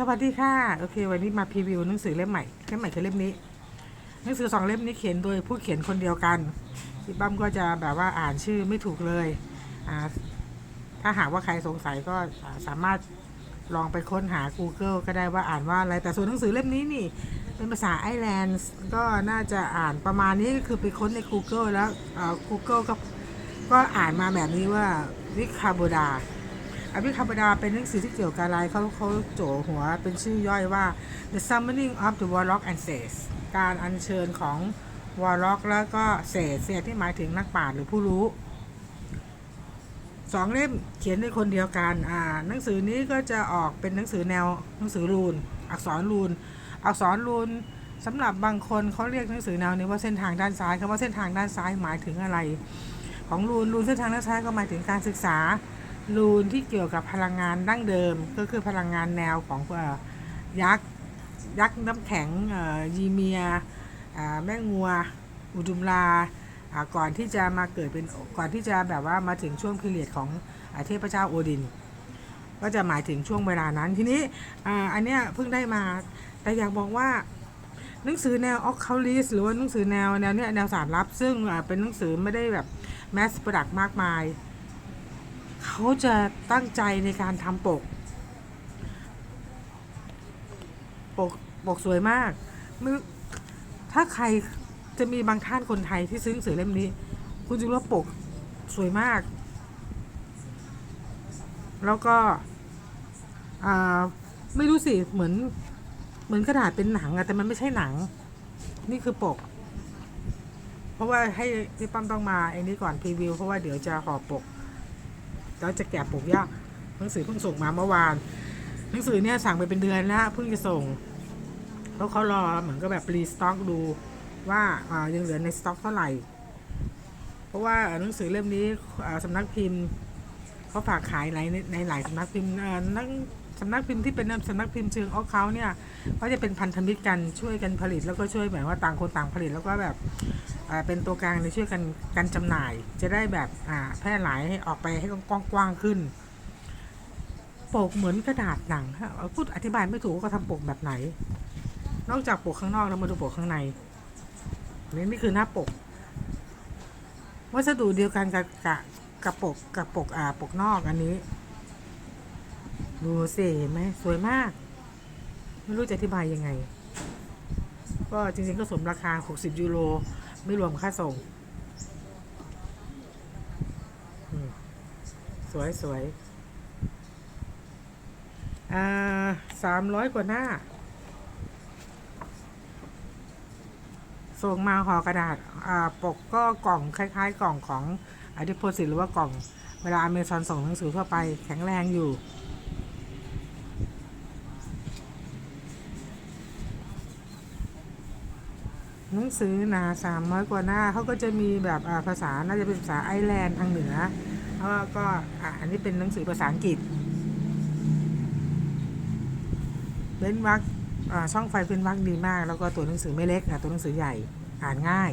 สวัสดีค่ะ โอเค วันนี้มาพรีวิวหนังสือเล่มใหม่ เล่มใหม่คือเล่มนี้ หนังสือสองเล่มนี้เขียนโดยผู้เขียนคนเดียวกันพี่ปั้มก็จะแบบว่าอ่านชื่อไม่ถูกเลยอ่าถ้าหากว่าใครสงสัยก็สามารถลองไปค้นหา Google ก็ได้ว่าอ่านว่าอะไร แต่ส่วนหนังสือเล่มนี้นี่ เป็นภาษาไอร์แลนด์ก็น่าจะอ่านประมาณนี้ก็คือไปค้นใน Google แล้ว Google ก็ก็อ่านมาแบบนี้ว่าวิคาโบดา อภิคาบดาเป็นหนังสือที่เกี่ยวกับอะไรเขาเขาโจหัวเป็นชื่อย่อยว่า The Summoning of the Warlock and Sage การอัญเชิญของ Warlock แล้วก็ Sage เสียที่หมายถึงนักปราชญ์หรือผู้รู้สองเล่มเขียนในคนเดียวกันอ่าหนังสือนี้ก็จะออกเป็นหนังสือแนวหนังสือรูน อักษรรูน อักษรรูนสำหรับบางคนเขาเรียกหนังสือแนวนี้ว่าเส้นทางด้านซ้ายคำว่าเส้นทางด้านซ้ายหมายถึงอะไร ของรูนรูนเส้นทางด้านซ้ายก็หมายถึงการศึกษา รูนที่เกี่ยวกับพลังงานดั้งเดิม ก็คือพลังงานแนวของอ่อยักษ์ยักษ์น้ำแข็งยีเมียแม่งัว อุดุมลาก่อนที่จะมาเกิดเป็นก่อนที่จะแบบว่ามาถึงช่วงพิเรียดของอเทพเจ้าโอดิน ก็จะหมายถึงช่วงเวลานั้นทีนี้อ,อันเนี้ยเพิ่งได้มา แต่อยากบอกว่าหนังสือแนวออคคาลิสหรือว่าหนังสือแนวแนวเนี้ยแนวสารลับ ซึ่งเป็นหนังสือไม่ได้แบบแมสปรดักมากมาย เขาจะตั้งใจในการทำปก ปก ปกสวยมากไม่ถ้าใครจะมีบางท่านคนไทยที่ซื้อหนังสือเล่มนี้ คุณจะรู้ว่าปกสวยมาก แล้วก็ไม่รู้สิ เหมือน เหมือนกระดาษเป็นหนังอะแต่มันไม่ใช่หนัง นี่คือปก เพราะว่าให้พี่ปั้มต้องมาไอ้นี้ก่อนพรีวิว เพราะว่าเดี๋ยวจะห่อปก แล้วจะแกะปกยากหนังสือเพิ่งส่งมาเมื่อวาน หนังสือเนี่ยสั่งไปเป็นเดือนแล้วเพิ่งจะส่งเพราะเขารอเหมือนก็แบบรีสต็อกดูว่าายังเหลือในสต็อกเท่าไหร่ เพราะว่าหนังสือเล่มนี้สำนักพิมพ์ เขาฝากขายในในหลายสำนักพิมพ์อ่านักสำนักพิมพ์ที่เป็นสำนักพิมพ์เชิงออเขาเนี่ยเขาจะเป็นพันธมิตรกันช่วยกันผลิต แล้วก็ช่วยแบบว่าต่างคนต่างผลิต แล้วก็แบบเป็นตัวกลางในช่วยกันกันจำหน่าย จะได้แบบอ่าแพร่หลายให้ออกไปให้กว้างๆขึ้น ปกเหมือนกระดาษหนังฮะพูดอธิบายไม่ถูกว่าเขาปกแบบไหน นอกจากปกข้างนอกแล้วมาดูปกข้างในนี่นี่คือหน้าปก วัสดุเดียวกันกับ กับกับปกกับปกอ่าปกนอกอันนี้ ดูสิเห็นไหมสวยมาก ไม่รู้จะอธิบายยังไง ก็จริงๆก็สมราคา 60 ยูโร ไม่รวมค่าส่ง สวยสวยอ่าสามร้อยกว่าหน้า ส่งมาห่อกระดาษ อ่า ปกก็กล่องคล้าย ๆ กล่องของ อดิโพสิตหรือว่ากล่องเวลาอเมซอนส่งหนังสือทั่วไปแข็งแรงอยู่ หนังสือหนาสามร้อยกว่าหน้าเขาก็จะมีแบบภาษาน่าจะเป็นภาษาไอร์แลนด์ทางเหนือแล้วก็อ,าอันนี้เป็นหนังสือภาษาอังกฤษเว้นวรรคช่องไฟเป็นวรรคดีมาก แล้วก็ตัวหนังสือไม่เล็กอะตัวหนังสือใหญ่อ่านง่าย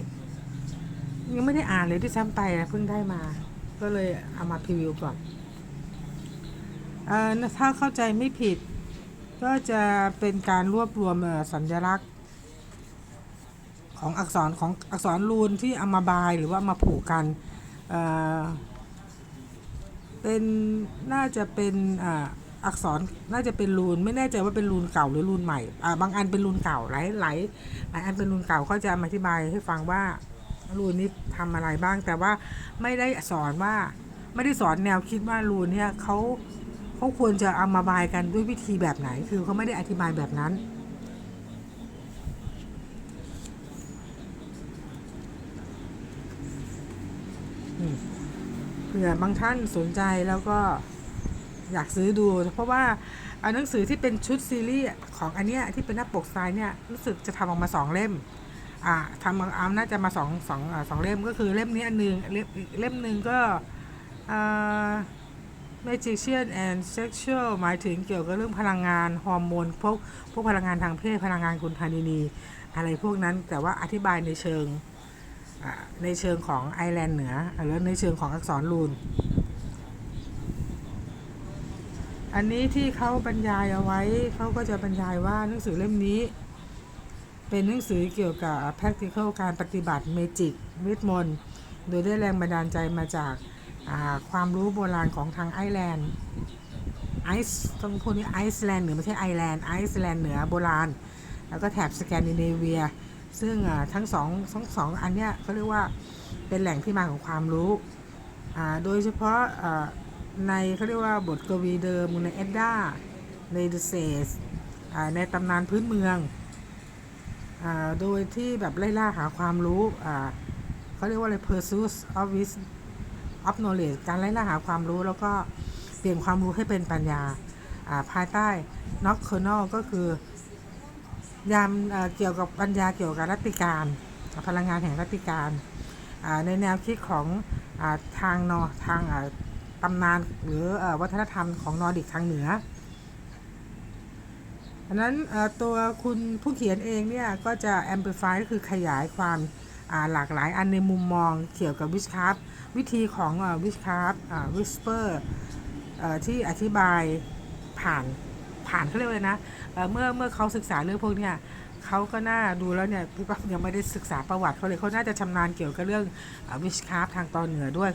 ยังไม่ได้อ่านเลยที่ซ้ำไปนะเพิ่งได้มา ก็เลยเอามาพรีวิวก่อนเอ่อถ้าเข้าใจไม่ผิด ก็จะเป็นการรวบรวมเอ่อสัญลักษณ์ ของอักษรของอักษรรูนที่เอามาบายหรือว่ามาผูกกันเอ่อเป็นน่าจะเป็นอ่าอักษรน่าจะเป็นรูนไม่แน่ใจว่าเป็นรูนเก่าหรือรูนใหม่อ่าบางอันเป็นรูนเก่าหลายหลายหลายอันเป็นรูนเก่าก็จะมาอธิบายให้ฟังว่า รูนนี้ทำอะไรบ้าง แต่ว่าไม่ได้สอนว่า ไม่ได้สอนแนวคิดว่ารูนเนี่ยเขาเขาควรจะเอามาบายกันด้วยวิธีแบบไหน คือเขาไม่ได้อธิบายแบบนั้น เผื่อบางท่านสนใจแล้วก็อยากซื้อดู เพราะว่าเอาหนังสือที่เป็นชุดซีรีส์ของอันเนี้ยที่เป็นหน้าปกสไตล์เนี่ยรู้สึกจะทำออกมาสองเล่ม อ่าทำเอาน่าจะมาสองสองสองเล่มก็คือเล่มนี้อันหนึ่งเล่มอีกเล่มหนึ่งก็อ่า magician and sexual หมายถึงเกี่ยวกับเรื่องพลังงานฮอร์โมนพวกพวกพลังงานทางเพศพลังงานคุณธานินีอะไรพวกนั้นแต่ว่าอธิบายในเชิงในเชิงของไอร์แลนด์เหนือหรือในเชิงของอักษรรูน อันนี้ที่เขาบรรยายเอาไว้เขาก็จะบรรยายว่าหนังสือเล่มนี้ เป็นหนังสือเกี่ยวกับ practical การปฏิบัติเมจิกเวทมนต์โดยได้แรงบันดาลใจมาจากาความรู้โบราณของทางไอร์แลนด์ไอซ์ต้องพูดนี่ไอซ์แลนด์เหนือไม่ใช่ไอร์แลนด์ไอซ์แลนด์เหนือโบราณ แล้วก็แถบสแกนดิเนเวีย ซึ่งทั้งสองทั้งสองอันเนี้ยเขาเรียกว่าเป็นแหล่งที่มาของความรู้ โดยเฉพาะในเขาเรียกว่าบทกวีเดิมในเอ็ดดาในเดอะเซสในตำนานพื้นเมือง โดยที่แบบไล่ล่าหาความรู้เขาเรียกว่าอะไร pursuit of wis of knowledge การไล่ล่าหาความรู้แล้วก็เปลี่ยนความรู้ให้เป็นปัญญาภายใต้ nocturnal ก็คือยามเเกี่ยวกับปัญญาเกี่ยวกับรัติการ พลังงานแห่งรัติการ ในแนวคิดของอทางนอทางตำนานหรือเออวัฒนธรรมของนอร์ดิกทางเหนือ อันนั้นตัวคุณผู้เขียนเองเนี่ยก็จะ amplify ก็คือขยายความหลากหลายอันในมุมมองเกี่ยวกับวิชคาร์วิธีของวิชคาร์วิสเปอร์ที่อธิบายผ่านผ่านเขาเรียกว่านะเเมื่อเมื่อเขาศึกษาเรื่องพวกเนี้ยเขาก็น่าดูแล้วเนี่ยพี่ปั๊บยังไม่ได้ศึกษาประวัติเขาเลยเขาน่าจะชำนาญเกี่ยวกับเรื่องวิชคาร์ทางตอนเหนือด้วย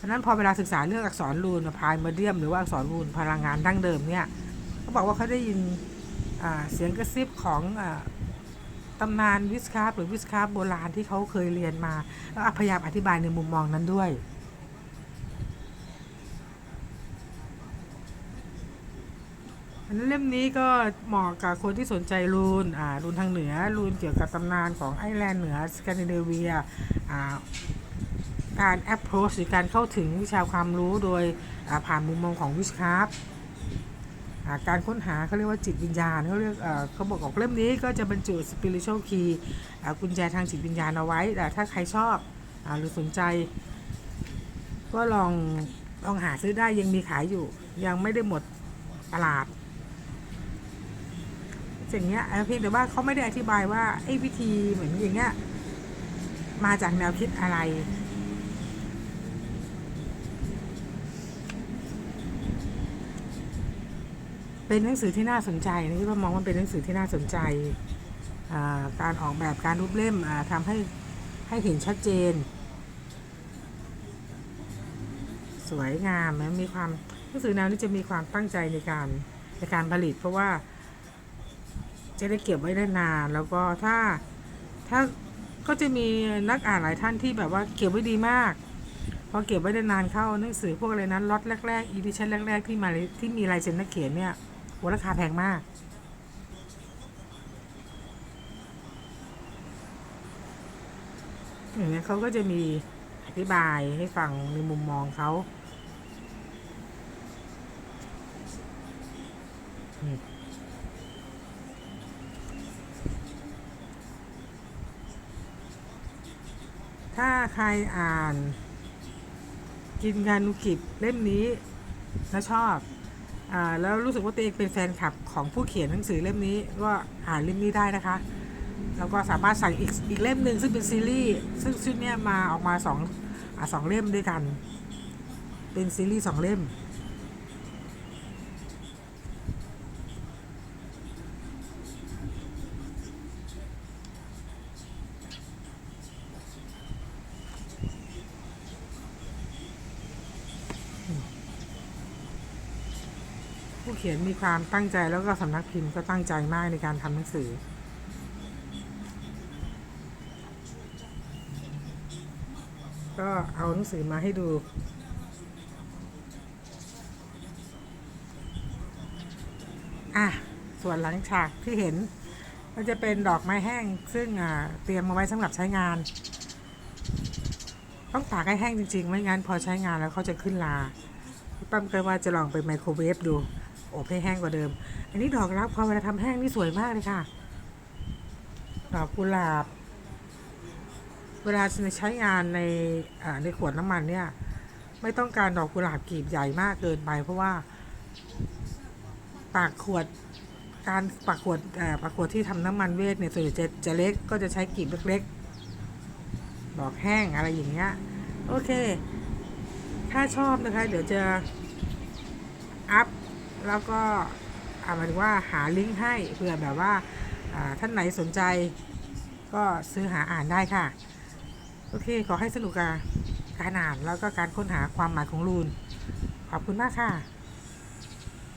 ดังนั้นพอเวลาศึกษาเรื่องอักษรรูนพายมาเดียมหรือว่าอักษรรูนพลังงานดั้งเดิมเนี่ยเขาบอกว่าเขาได้ยิน เสียงกระซิบของอตำนานวิสคาร์หรือวิสคาร์โบราณที่เขาเคยเรียนมา แล้วพยายามอธิบายในมุมมองนั้นด้วยอันเล่มนี้ก็เหมาะกับคนที่สนใจรูนอ่ารูนทางเหนือ รูนเกี่ยวกับตำนานของไอร์แลนด์เหนือสแกนดิเนเวียอ่าการ approach หรือการเข้าถึงวิชาความรู้โดยผ่านมุมมองของวิชคาร์ การค้นหาเขาเรียกว่าจิตวิญญาณเขาเรียกเขาบอกออกเล่มนี้ก็จะบรรจุ spiritual key กุญแจทางจิตวิญญาณเอาไว้ แต่ถ้าใครชอบอหรือสนใจ ก็ลองลองหาซื้อได้ยังมีขายอยู่ ยังไม่ได้หมดตลาดอย่างเงี้ยเพียงแต่ว่าเขาไม่ได้อธิบายว่าไอ้วิธีเหมือนอย่างเงี้ยมาจากแนวคิดอะไร เป็นหนังสือที่น่าสนใจนะที่ว่ามองว่าเป็นหนังสือที่น่าสนใจ การออกแบบการรูปเล่มอ่าทำให้ให้เห็นชัดเจน สวยงามนะมีความหนังสือแนวนี้จะมีความตั้งใจในการในการผลิต เพราะว่าจะได้เก็บไว้ได้นาน แล้วก็ถ้าถ้าก็จะมีนักอ่านหลายท่านที่แบบว่าเก็บไว้ดีมาก พอเก็บไว้ได้นานเข้าหนังสือพวกอะไรนั้นล็อตแรกๆอีดิชั่นแรก ๆ ที่มาที่มีลายเซ็นนักเขียนเนี่ย โหราคาแพงมาก อย่างนี้ยเขาก็จะมีอธิบายให้ฟังในมุมมองเขาถ้าใครอ่าน กินงานุกิจเล่มนี้แล้วชอบ แล้วรู้สึกว่าตัวเองเป็นแฟนคลับของผู้เขียนหนังสือเล่มนี้ก็อ่านเล่มนี้ได้นะคะ แล้วก็สามารถสั่งอีกอีกเล่มหนึ่งซึ่งเป็นซีรีส์ซึ่งชุดเนี้ยมาออกมาสองอสองเล่มด้วยกัน เป็นซีรีส์สองเล่ม ผู้เขียนมีความตั้งใจแล้วก็สำนักพิมพ์ก็ตั้งใจมากในการทำหนังสือ ก็เอาหนังสือมาให้ดูอะส่วนหลังฉากที่เห็นก็จะเป็นดอกไม้แห้ง ซึ่งเตรียมมาไว้สำหรับใช้งาน ต้องตากให้แห้งจริงๆ ไม่งั้นพอใช้งานแล้วเขาจะขึ้นลาพี่ปั้มก็ว่าจะลองไปไมโครเวฟดู อบให้แห้งกว่าเดิม อันนี้ดอกรักพอเวลาทำแห้งนี่สวยมากเลยค่ะ ดอกกุหลาบ เวลาใช้งานในในขวดน้ำมันเนี่ย ไม่ต้องการดอกกุหลาบกลีบใหญ่มากเกินไป เพราะว่า ปากขวดการปากขวดปากขวดที่ทำน้ำมันเวทเนี่ยส่วนใหญ่จะจะเล็กก็จะใช้กลีบเล็กๆดอกแห้งอะไรอย่างเงี้ยโอเค ถ้าชอบนะคะ เดี๋ยวจะอัพ แล้วก็อ่าหมายถึงว่าหาลิงก์ให้เผื่อแบบว่าอ่าท่านไหนสนใจ ก็ซื้อหาอ่านได้ค่ะ โอเค ขอให้สนุกกับการอ่านแล้วก็การค้นหาความหมายของรูน ขอบคุณมากค่ะ